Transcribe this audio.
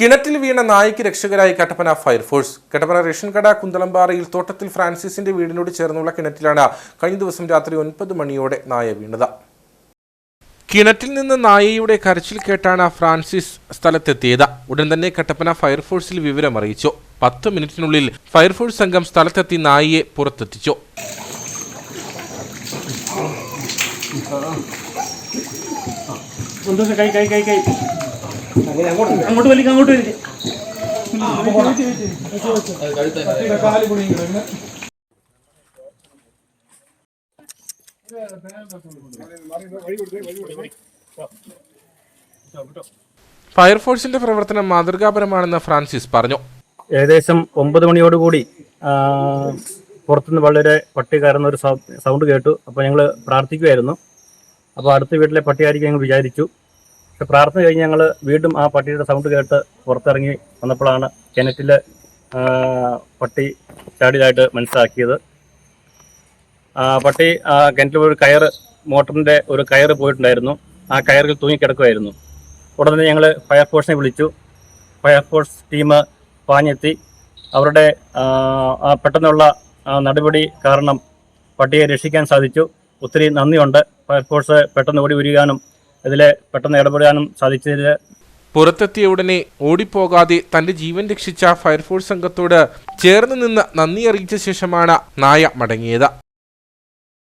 കിണറ്റിൽ വീണ നായ്ക്ക് രക്ഷകരായി Kattappana fire force. Kattappana ration കട കുന്തളംപാറയിൽ തോട്ടത്തിൽ ഫ്രാൻസിസിന്റെ വീടിനോട് ചേർന്നുള്ള കിണറ്റിലാണ് കഴിഞ്ഞ ദിവസം രാത്രി ഒൻപത് മണിയോടെ നായ വീണത്. കിണറ്റിൽ നിന്ന് നായയുടെ കരച്ചിൽ കേട്ടാണ് ഫ്രാൻസിസ് സ്ഥലത്തെത്തിയത്. ഉടൻ തന്നെ കട്ടപ്പന ഫയർഫോഴ്സിൽ വിവരം അറിയിച്ചു. പത്ത് മിനിറ്റിനുള്ളിൽ ഫയർഫോഴ്സ് സംഘം സ്ഥലത്തെത്തി നായയെ പുറത്തെത്തിച്ചു. കൈ കൈ കൈ കൈ. അങ്ങോട്ട് വലിക്ക അങ്ങോട്ട് ഫയർഫോഴ്സിന്റെ പ്രവർത്തനം മാതൃകാപരമാണെന്ന് ഫ്രാൻസിസ് പറഞ്ഞു. ഏകദേശം ഒമ്പത് മണിയോടുകൂടി പുറത്തുനിന്ന് വളരെ പട്ടി കയറുന്ന ഒരു സൗണ്ട് കേട്ടു. അപ്പോൾ ഞങ്ങൾ പ്രാർത്ഥിക്കുമായിരുന്നു അപ്പോൾ അടുത്ത വീട്ടിലെ പട്ടിയായിരിക്കും ഞങ്ങൾ വിചാരിച്ചു. പക്ഷെ പ്രാർത്ഥന കഴിഞ്ഞ് ഞങ്ങൾ വീണ്ടും ആ പട്ടിയുടെ സൗണ്ട് കേട്ട് പുറത്തിറങ്ങി വന്നപ്പോഴാണ് കിണറ്റിൽ പട്ടി ചാടിയതായിട്ട് മനസ്സിലാക്കിയത്. പട്ടി കിണറ്റിൽ ഒരു കയറ് മോട്ടറിന്റെ ഒരു കയറ് പോയിട്ടുണ്ടായിരുന്നു. ആ കയറിൽ തൂങ്ങിക്കിടക്കുമായിരുന്നു ഉടനെ ഞങ്ങൾ ഫയർഫോഴ്സിനെ വിളിച്ചു. ഫയർഫോഴ്സ് ടീം പാഞ്ഞെത്തി. അവരുടെ പെട്ടെന്നുള്ള നടപടി കാരണം പട്ടിയെ രക്ഷിക്കാൻ സാധിച്ചു. ഒത്തിരി നന്ദിയുണ്ട്. ഫയർഫോഴ്സ് പെട്ടെന്ന് ഓടി വരികാനും ഇതിൽ പെട്ടെന്ന് ഇടപെടാനും സാധിച്ചതിൽ പുറത്തെത്തിയ ഉടനെ ഓടിപ്പോകാതെ തന്റെ ജീവൻ രക്ഷിച്ച ഫയർഫോഴ്സ് സംഘത്തോട് ചേർന്ന് നിന്ന് നന്ദി അറിയിച്ച ശേഷമാണ് നായ മടങ്ങിയത്.